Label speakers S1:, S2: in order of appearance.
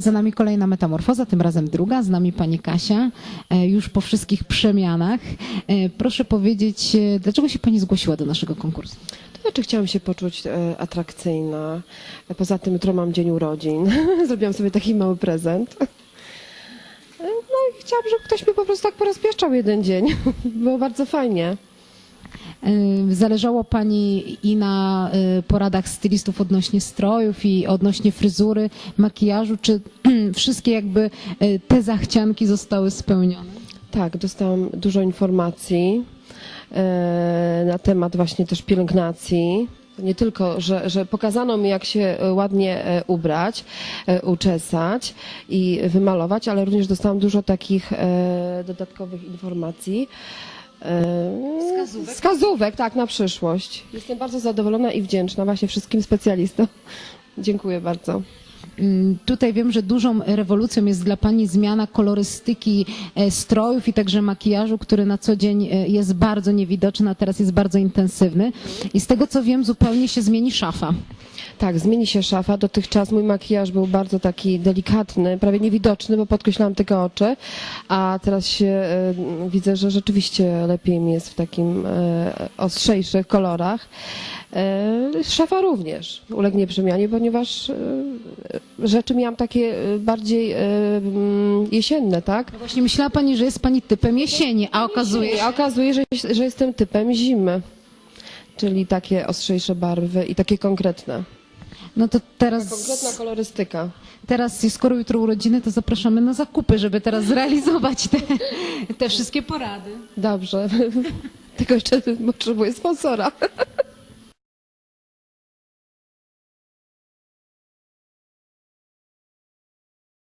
S1: Za nami kolejna metamorfoza, tym razem druga. Z nami pani Kasia, e, już po wszystkich przemianach. E, Proszę powiedzieć, e, dlaczego się pani zgłosiła do naszego konkursu?
S2: To znaczy chciałam się poczuć atrakcyjna. Poza tym jutro mam dzień urodzin. Zrobiłam sobie taki mały prezent. No i chciałam, żeby ktoś mi po prostu tak porozpieszczał jeden dzień. Było bardzo fajnie.
S1: E, Zależało pani i na e, poradach stylistów odnośnie strojów i odnośnie fryzury, makijażu, czy wszystkie jakby e, te zachcianki zostały spełnione?
S2: Tak, dostałam dużo informacji na temat właśnie też pielęgnacji. Nie tylko, że, że pokazano mi, jak się ładnie ubrać, uczesać i wymalować, ale również dostałam dużo takich dodatkowych informacji.
S1: Wskazówek?
S2: Wskazówek, tak, na przyszłość. Jestem bardzo zadowolona i wdzięczna właśnie wszystkim specjalistom. Dziękuję bardzo.
S1: Mm, Tutaj wiem, że dużą rewolucją jest dla Pani zmiana kolorystyki e, strojów i także makijażu, który na co dzień e, jest bardzo niewidoczny, a teraz jest bardzo intensywny. I z tego co wiem, zupełnie się zmieni szafa.
S2: Tak, zmieni się szafa. Dotychczas mój makijaż był bardzo taki delikatny, prawie niewidoczny, bo podkreślałam tylko oczy, a teraz się e, widzę, że rzeczywiście lepiej mi jest w takim e, ostrzejszych kolorach. E, szafa również ulegnie przemianie, ponieważ rzeczy miałam takie bardziej mm, jesienne, tak?
S1: No właśnie myślała Pani, że jest Pani typem jesieni, a okazuje się...
S2: A okazuje się, że jestem typem zimy, czyli takie ostrzejsze barwy i takie konkretne.
S1: No to
S2: Konkretna
S1: teraz,
S2: kolorystyka.
S1: teraz, skoro jutro urodziny, to zapraszamy na zakupy, żeby teraz zrealizować te, te wszystkie porady.
S2: Dobrze. Tylko jeszcze potrzebuję sponsora.